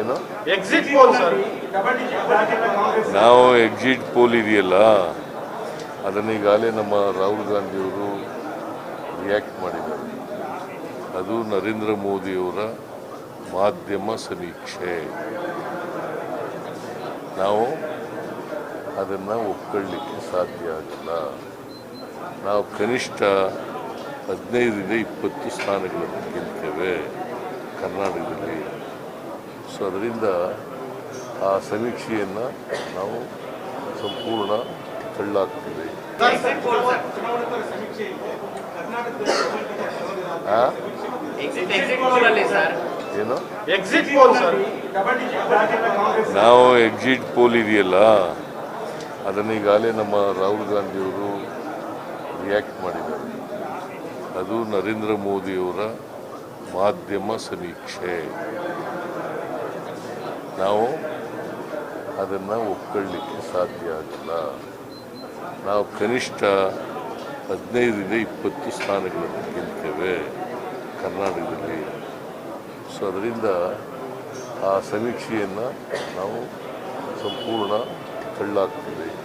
ಏನು? Exit poll sir ನಾವು exit poll ಇದೆಯಲ್ಲ ಅದನ್ನ ಈಗಾಗಲೇ ನಮ್ಮ ರಾಹುಲ್ ಗಾಂಧಿಯವರು ರಿಯಾಕ್ಟ್ ಮಾಡಿದ್ದಾರೆ. ಅದು ನರೇಂದ್ರ ಮೋದಿಯವರ ಮಾಧ್ಯಮ ಸಮೀಕ್ಷೆ. ನಾವು ಅದನ್ನು ಒಪ್ಕೊಳ್ಳಿಕ್ಕೆ ಸಾಧ್ಯ ಆಗಿಲ್ಲ. ನಾವು ಕನಿಷ್ಠ ಹದಿನೈದರಿಂದ ಇಪ್ಪತ್ತು ಸ್ಥಾನಗಳನ್ನು ಗೆಲ್ತೇವೆ ಕರ್ನಾಟಕದಲ್ಲಿ. ಸೊ ಅದರಿಂದ ಆ ಸಮೀಕ್ಷೆಯನ್ನು ನಾವು ಸಂಪೂರ್ಣ ತಳ್ಳಾಗ್ತೀವಿ. ಏನು? ಎಕ್ಸಿಟ್ ಪೋಲ್ ಸರ್ ನಾವು ಎಕ್ಸಿಟ್ ಪೋಲ್ ಇದೆಯಲ್ಲ ಅದನ್ನು ಈಗಾಗಲೇ ನಮ್ಮ ರಾಹುಲ್ ಗಾಂಧಿಯವರು ರಿಯಾಕ್ಟ್ ಮಾಡಿದ್ದಾರೆ. ಅದು ನರೇಂದ್ರ ಮೋದಿಯವರ ಮಾಧ್ಯಮ ಸಮೀಕ್ಷೆ. ನಾವು ಅದನ್ನು ಒಪ್ಕೊಳ್ಳಿಕ್ಕೆ ಸಾಧ್ಯ ಆಗಿಲ್ಲ. ನಾವು ಕನಿಷ್ಠ ಹದಿನೈದರಿಂದ ಇಪ್ಪತ್ತು ಸ್ಥಾನಗಳನ್ನು ಗೆಲ್ತೇವೆ ಕರ್ನಾಟಕದಲ್ಲಿ. ಸೊ ಅದರಿಂದ ಆ ಸಮೀಕ್ಷೆಯನ್ನು ನಾವು ಸಂಪೂರ್ಣ ತಳ್ಳಾಕ್ತೀವಿ